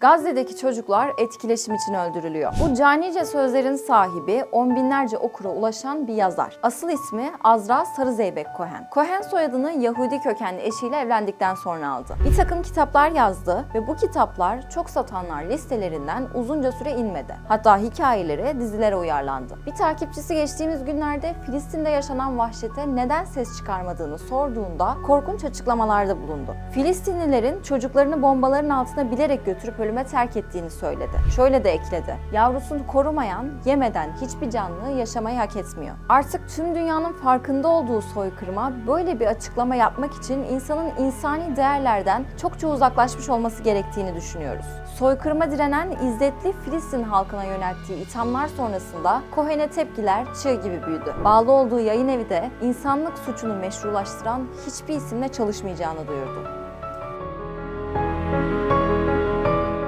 Gazze'deki çocuklar etkileşim için öldürülüyor. Bu canice sözlerin sahibi on binlerce okura ulaşan bir yazar. Asıl ismi Azra Sarızeybek Cohen. Cohen soyadını Yahudi kökenli eşiyle evlendikten sonra aldı. Bir takım kitaplar yazdı ve bu kitaplar çok satanlar listelerinden uzunca süre inmedi. Hatta hikayeleri dizilere uyarlandı. Bir takipçisi geçtiğimiz günlerde Filistin'de yaşanan vahşete neden ses çıkarmadığını sorduğunda korkunç açıklamalarda bulundu. Filistinlilerin çocuklarını bombaların altına bilerek götürüp ölüme terk ettiğini söyledi. Şöyle de ekledi. Yavrusunu korumayan, yemeden hiçbir canlı yaşamayı hak etmiyor. Artık tüm dünyanın farkında olduğu soykırıma böyle bir açıklama yapmak için insanın insani değerlerden çokça uzaklaşmış olması gerektiğini düşünüyoruz. Soykırıma direnen İzzetli Filistin halkına yönelttiği ithamlar sonrasında Cohen'e tepkiler çığ gibi büyüdü. Bağlı olduğu yayın evi de insanlık suçunu meşrulaştıran hiçbir isimle çalışmayacağını duyurdu.